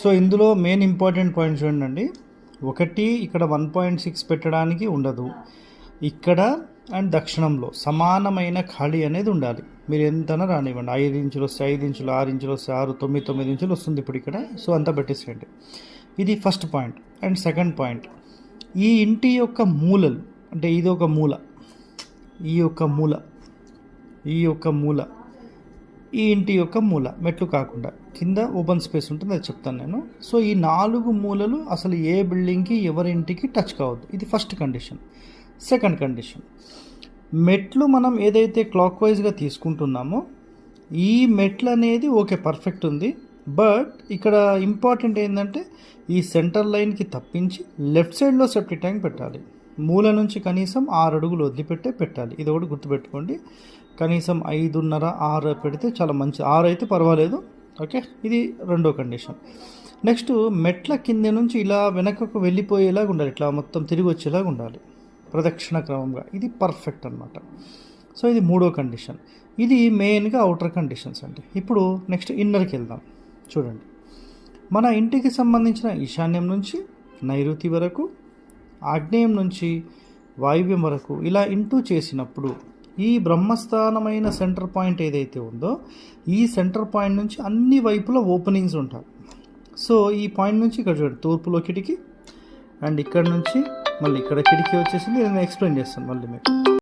So ఇందులో main important point చూడండి. ఒకటి ఇక్కడ వన్ పాయింట్ సిక్స్ పెట్టడానికి ఉండదు. ఇక్కడ అండ్ దక్షిణంలో సమానమైన ఖాళీ అనేది ఉండాలి. మీరు ఎంతనా రానివ్వండి. ఐదు ఇంచులు వస్తే ఐదు ఇంచులు ఆరు ఇంచులు వస్తే ఆరు తొమ్మిది తొమ్మిది ఇంచులు వస్తుంది ఇప్పుడు ఇక్కడ. సో అంతా పెట్టేసేయండి. ఇది first point and second point ఈ ఇంటి యొక్క మూలలు అంటే ఇది ఒక మూల. ఈ యొక్క మూల. ఈ యొక్క మూల. ఈ ఇంటి యొక్క మూల మెట్లు కాకుండా. కింద ఓపెన్ స్పేస్ ఉంటుంది అది చెప్తాను నేను. సో ఈ నాలుగు మూలలు అసలు ఏ బిల్డింగ్కి ఎవరి ఇంటికి టచ్ కావద్దు. ఇది ఫస్ట్ కండిషన్. Second condition. మెట్లు మనం ఏదైతే క్లాక్ వైజ్గా తీసుకుంటున్నామో ఈ మెట్లు అనేది ఓకే పర్ఫెక్ట్ ఉంది. బట్ ఇక్కడ ఇంపార్టెంట్ ఏంటంటే ఈ సెంటర్ లైన్కి తప్పించి లెఫ్ట్ సైడ్లో సెప్టిక్ ట్యాంక్ పెట్టాలి. మూల నుంచి కనీసం ఆరు అడుగులు వదిలిపెట్టే పెట్టాలి. ఇది ఒకటి గుర్తుపెట్టుకోండి. కనీసం ఐదున్నర ఆరు పెడితే చాలా మంచి ఆరు అయితే పర్వాలేదు. ఓకే? ఇది రెండో కండిషన్. నెక్స్ట్ మెట్ల కింద నుంచి ఇలా వెనకకు వెళ్ళిపోయేలాగా ఉండాలి. ఇట్లా మొత్తం తిరిగి వచ్చేలాగా ఉండాలి. ప్రదక్షిణ క్రమంగా. ఇది పర్ఫెక్ట్ అనమాట సో ఇది మూడో కండిషన్. ఇది మెయిన్గా అవుటర్ కండిషన్స్ అండి. ఇప్పుడు నెక్స్ట్ ఇన్నర్కి వెళ్దాం. చూడండి. మన ఇంటికి సంబంధించిన ఈశాన్యం నుంచి నైరుతి వరకు ఆగ్నేయం నుంచి వాయువ్యం వరకు ఇలా ఇంటూ చేసినప్పుడు ఈ బ్రహ్మస్థానమైన సెంటర్ పాయింట్ ఏదైతే ఉందో ఈ సెంటర్ పాయింట్ నుంచి అన్ని వైపులా ఓపెనింగ్స్ ఉంటాయి. సో ఈ పాయింట్ నుంచి ఇక్కడ చూడండి తూర్పులో కిటికీ అండ్ ఇక్కడ నుంచి మళ్ళీ ఇక్కడ కిటికీ వచ్చేసింది నేను ఎక్స్ప్లెయిన్ చేస్తాను మళ్ళీ మీకు.